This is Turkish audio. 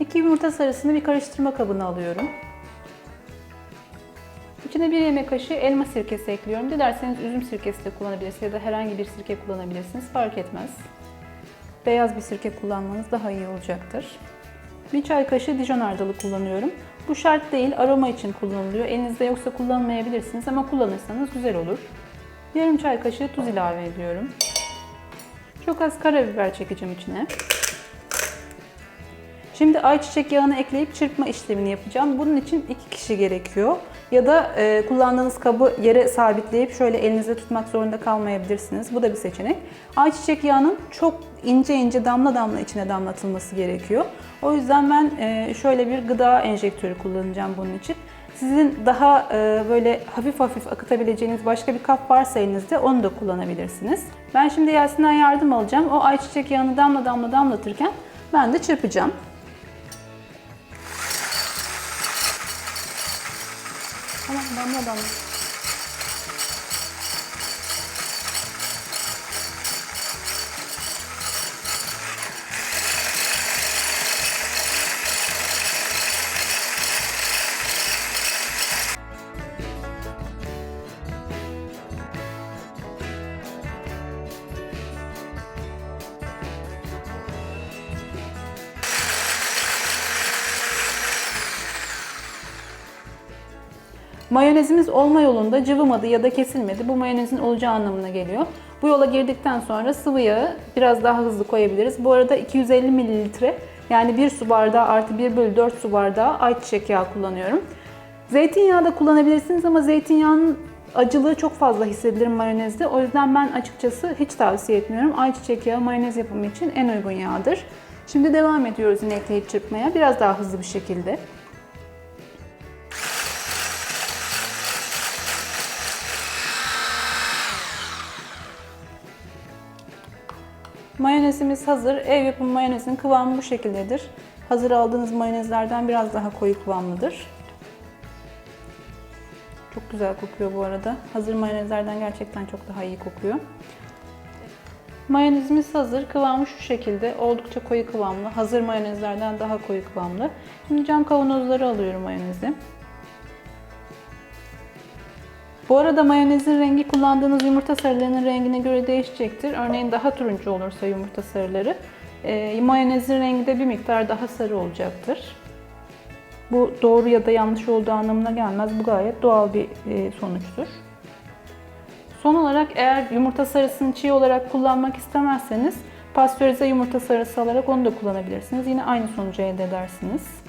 2 yumurta sarısını bir karıştırma kabına alıyorum. İçine bir yemek kaşığı elma sirkesi ekliyorum. Dilerseniz üzüm sirkesi de kullanabilirsiniz ya da herhangi bir sirke kullanabilirsiniz. Fark etmez. Beyaz bir sirke kullanmanız daha iyi olacaktır. Bir çay kaşığı Dijon hardalı kullanıyorum. Bu şart değil, aroma için kullanılıyor. Elinizde yoksa kullanmayabilirsiniz ama kullanırsanız güzel olur. Yarım çay kaşığı tuz ilave ediyorum. Çok az karabiber çekeceğim içine. Şimdi ayçiçek yağını ekleyip çırpma işlemini yapacağım. Bunun için iki kişi gerekiyor. Ya da e, kullandığınız kabı yere sabitleyip şöyle elinizde tutmak zorunda kalmayabilirsiniz. Bu da bir seçenek. Ayçiçek yağının çok ince ince damla damla içine damlatılması gerekiyor. O yüzden ben e, şöyle bir gıda enjektörü kullanacağım bunun için. Sizin daha e, böyle hafif hafif akıtabileceğiniz başka bir kap varsa elinizde onu da kullanabilirsiniz. Ben şimdi Yasin'den yardım alacağım. O ayçiçek yağını damla damla damlatırken ben de çırpacağım. Tamam damla damla. Mayonezimiz olma yolunda cıvımadı ya da kesilmedi. Bu mayonezin olacağı anlamına geliyor. Bu yola girdikten sonra sıvı yağı biraz daha hızlı koyabiliriz. Bu arada 250 mililitre yani 1 su bardağı artı 1 bölü 4 su bardağı ayçiçek yağı kullanıyorum. Zeytinyağı da kullanabilirsiniz ama zeytinyağının acılığı çok fazla hissedilir mayonezde. O yüzden ben açıkçası hiç tavsiye etmiyorum. Ayçiçek yağı mayonez yapımı için en uygun yağdır. Şimdi devam ediyoruz yine ekleyip çırpmaya. Biraz daha hızlı bir şekilde. Mayonezimiz hazır. Ev yapımı mayonezin kıvamı bu şekildedir. Hazır aldığınız mayonezlerden biraz daha koyu kıvamlıdır. Çok güzel kokuyor bu arada. Hazır mayonezlerden gerçekten çok daha iyi kokuyor. Mayonezimiz hazır. Kıvamı şu şekilde. Oldukça koyu kıvamlı. Hazır mayonezlerden daha koyu kıvamlı. Şimdi cam kavanozları alıyorum mayonezi. Bu arada mayonezin rengi kullandığınız yumurta sarılarının rengine göre değişecektir. Örneğin daha turuncu olursa yumurta sarıları, e, mayonezin rengi de bir miktar daha sarı olacaktır. Bu doğru ya da yanlış olduğu anlamına gelmez. Bu gayet doğal bir e, sonuçtur. Son olarak eğer yumurta sarısını çiğ olarak kullanmak istemezseniz pastörize yumurta sarısı alarak onu da kullanabilirsiniz. Yine aynı sonucu elde edersiniz.